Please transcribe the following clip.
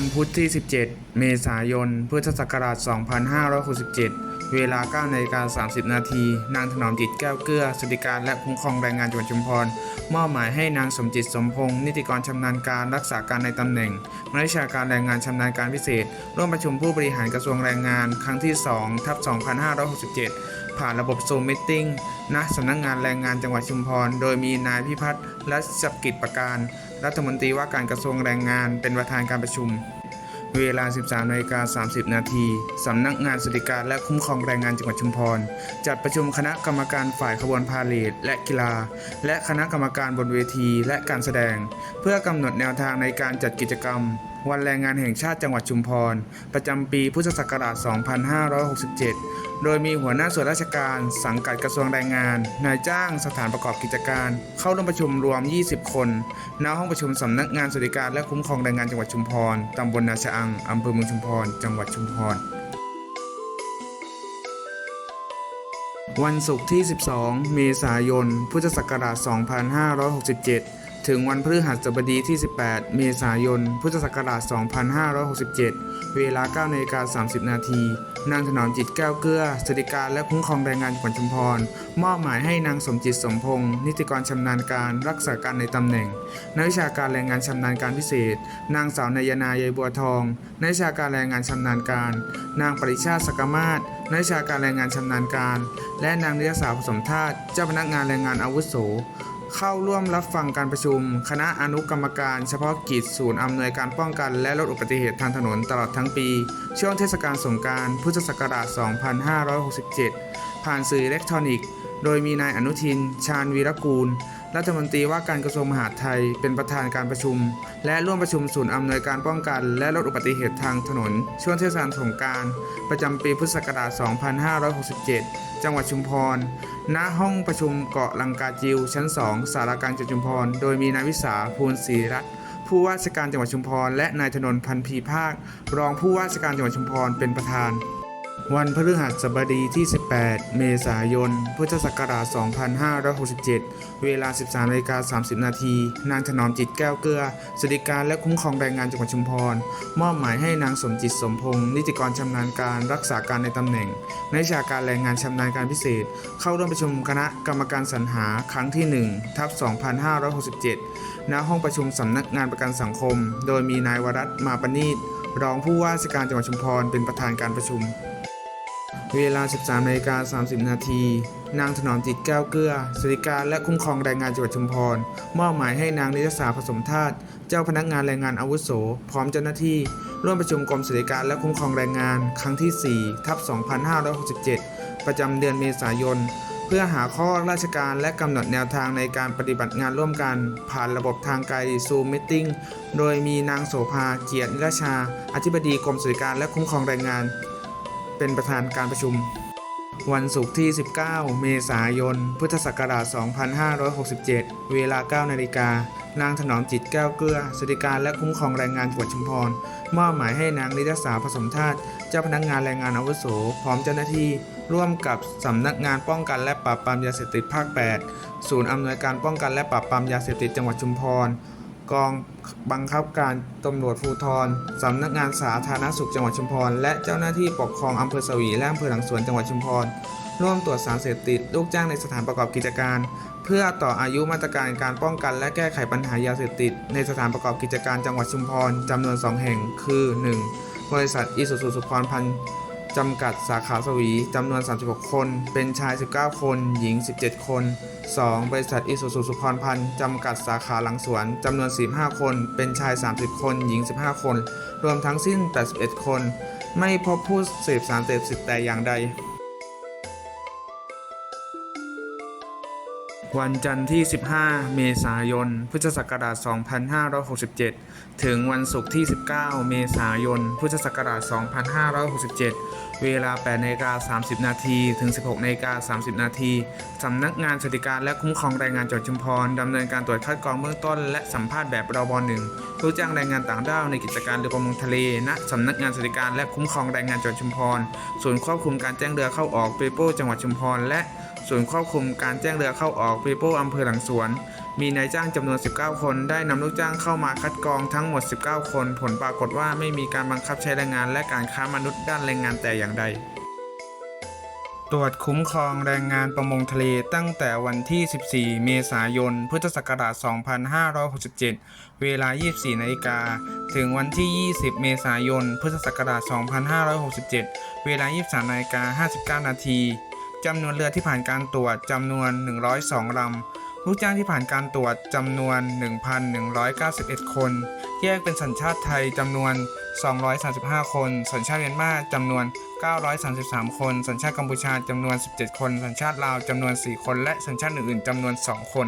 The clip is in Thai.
วันพุธที่ 17 เมษายน พุทธศักราช 2567 เวลา9นาฬิกา30 นาที นางถนอมจิตแก้วเกลือสวัสดิการและคุ้มครองแรงงานจังหวัดชุมพร มอบหมายให้นางสมจิตสมพงศ์นิติกรชำนาญการรักษาการในตำแหน่งนักวิชาการแรงงานชำนาญการพิเศษ ร่วมประชุมผู้บริหารกระทรวงแรงงาน ครั้งที่ 2 ทับ 2567 ผ่านระบบซูมมิทติ้งณสำนักงานแรงงานจังหวัดชุมพร โดยมีนายพิพัฒน์และจับกิจประการ รัฐมนตรีว่าการกระทรวงแรงงานเป็นประธานการประชุม เวลา 13นาฬิกา30 นาทีสำนักงานสวัสดิการและคุ้มครองแรงงานจังหวัดชุมพร จัดประชุมคณะกรรมการฝ่ายขบวนพาเหรดและกีฬา และคณะกรรมการบนเวทีและการแสดง เพื่อกำหนดแนวทางในการจัดกิจกรรม วันแรงงานแห่งชาติจังหวัดชุมพร ประจำปีพุทธศักราช 2567 โดยมีหัวหน้าส่วนราชการ สังกัดกระทรวงแรงงาน นายจ้างสถานประกอบกิจการ เข้าร่วมประชุมรวม 20 คนณห้องประชุมสำนักงานสวัสดิการและคุ้มครองแรงงานจังหวัดชุมพรตำบลนาชะอังอำเภอเมืองชุมพร จังหวัดชุมพรวันศุกร์ที่ 12 เมษายน พุทธศักราช 2567 ถึงวันพฤหัสบดีที่ 18 เมษายน พุทธศักราช 2567 เวลา9นาฬิกา30 นาที นางถนอมจิตแก้วเกลือสวัสดิการและคุ้มครองแรงงานจังหวัดชุมพร มอบหมายให้นางสมจิตสมพงศ์นิติกรชำนาญการรักษาการในตำแหน่ง นักวิชาการแรงงานชำนาญการพิเศษ นางสาวนายนายายบัวทองนักวิชาการแรงงานชำนาญการ นางปริชาติสกมาศนักวิชาการแรงงานชำนาญการ และนางนิยสาวผสมธาตุเจ้าพนักงานแรงงานอาวุโส เข้าร่วมรับฟังการประชุม คณะอนุกรรมการเฉพาะกิจศูนย์อำนวยการป้องกัน และลดอุบัติเหตุทางถนนตลอดทั้งปี ช่วงเทศกาลสงการพุทธศักราช 2567 ผ่านสื่ออิเล็กทรอนิกส์ โดยมีนายอนุทิน ชาญวีรกูล รัฐมนตรีว่าการกระทรวงมหาดไทยเป็นประธานการประชุม และร่วมประชุมศูนย์อำนวยการป้องกัน และลดอุบัติเหตุทางถนน ช่วงเทศกาลสงการ ประจำปีพุทธศักราช 2567 จังหวัดชุมพร ณ ห้องประชุมเกาะลังกาจิว ชั้น 2 สารากลารจังหวัดชุมพร โดยมีนายวิสาภูลศรีรัตน์ผู้ว่าราชการจังหวัดชุมพร และนายธนนพันธ์พีภาค รองผู้ว่าราชการจังหวัดชุมพรเป็นประธาน วันพฤหัสบดีที่ 18 เมษายน พุทธศักราช 2567 เวลา 13นาฬิกา30 นาที นางถนอมจิตแก้วเกลือสวัสดิการและคุ้มครองแรงงานจังหวัดชุมพร มอบหมายให้นางสมจิตสมพงศ์นิติกรชำนาญการรักษาการในตำแหน่งในวิชาการแรงงานชำนาญการพิเศษ เข้าร่วมประชุมคณะกรรมการสรรหาครั้งที่ 1 ทับ 2567 ณ ห้องประชุมสำนักงานประกันสังคม โดยมีนายวรัตน์มาปณีตรองผู้ว่าราชการจังหวัดชุมพรเป็นประธานการประชุม เวลา 13นาฬิกา30 นาที นางถนอมจิตแก้วเกลือสวัสดิการและคุ้มครองแรงงานจังหวัดชุมพร มอบหมายให้นางนิตสาผสมธาตุ เจ้าพนักงานแรงงานอาวุโส พร้อมเจ้าหน้าที่ ร่วมประชุมกรมสวัสดิการและคุ้มครองแรงงาน ครั้งที่ 4 ทับ 2567 ประจำเดือนเมษายน เพื่อหาข้อราชการและกำหนดแนวทางในการปฏิบัติงานร่วมกัน ผ่านระบบทางไกลซูมมิทติ้ง โดยมีนางโสภาเกียรตินิรชา อธิบดีกรมสวัสดิการและคุ้มครองแรงงาน เป็นประธานการประชุม วันศุกร์ที่ 19 เมษายน พุทธศักราช 2567 เวลา 9 นาฬิกานางถนอมจิตแก้วเกลือสวัสดิการและคุ้มครองแรงงานจังหวัดชุมพร มอบหมายให้นางนิตสาผสมธาตุเจ้าพนักงานแรงงานอาวุโส พร้อมเจ้าหน้าที่ ร่วมกับสำนักงานป้องกันและปราบปรามยาเสพติดภาค 8 ศูนย์อำนวยการป้องกันและปราบปรามยาเสพติดจังหวัดชุมพร กองบังคับการตำรวจภูธรสำนักงานสาธารณสุขจังหวัดชุมพร และเจ้าหน้าที่ปกครองอำเภอสวีและอำเภอหลังสวนจังหวัดชุมพร ร่วมตรวจสารเสพติดลูกจ้างในสถานประกอบกิจการ เพื่อต่ออายุมาตรการการป้องกัน และแก้ไขปัญหายาเสพติด ในสถานประกอบกิจการจังหวัดชุมพรจำนวน 2 แห่ง คือ 1. บริษัทอิสุสุสุพรพันธ์ จำกัดสาขาสวีจำนวน 36 คน เป็นชาย 19 คน หญิง 17 คน 2. บริษัทอิสุสุสุพรพันธ์จำกัดสาขาหลังสวนจำนวน 45 คน เป็นชาย 30 คน หญิง 15 คน รวมทั้งสิ้น 81 คน ไม่พบผู้เสพสารเสพติดแต่อย่างใด วันจันทร์ที่ 15 เมษายน พุทธศักราช 2567 ถึงวันศุกร์ที่ 19 เมษายน พุทธศักราช 2567 เวลา8นาฬิกา30 นาที ถึง 16นาฬิกา30 นาที สำนักงานสวัสดิการและคุ้มครองแรงงานจังหวัดชุมพรดำเนินการตรวจคัดกรองเบื้องต้น และสัมภาษณ์แบบรบหนึ่งรู้จ้างแรงงานต่างด้าวในกิจการเรือประมงทะเล ณ สำนักงานสวัสดิการและคุ้มครองแรงงานจังหวัดชุมพร ศูนย์ควบคุมการแจ้งเรือเข้าออกเปโป้จังหวัดชุมพร และ ศูนควบคุมการแจ้งเรือเข้าออกปีโป้อำเภอหลังสวน มีนายจ้างจำนวน 19 คน ได้นำลูกจ้างเข้ามาคัดกรองทั้งหมด 19 คน ผลปรากฏว่าไม่มีการบังคับใช้แรงงาน และการค้ามนุษย์ด้านแรงงานแต่อย่างใด ตรวจคุ้มครองแรงงานประมงทะเลตั้งแต่วันที่ 14 เมษายน พุทธศักราช 2567 เวลา 24 นาฬิกา ถึงวันที่ 20 เมษายน พุทธศักราช 2567 เวลา 23 นาฬิกา 59 นาที จำนวนเรือที่ผ่านการตรวจจำนวน 102 ลำ ลูกจ้างที่ผ่านการตรวจจำนวน 1,191 คน แยกเป็นสัญชาติไทยจำนวน 235 คน สัญชาติเมียนมาจำนวน 933 คน สัญชาติกัมพูชาจำนวน 17 คน สัญชาติลาวจำนวน 4 คน และสัญชาติอื่นๆจำนวน 2 คน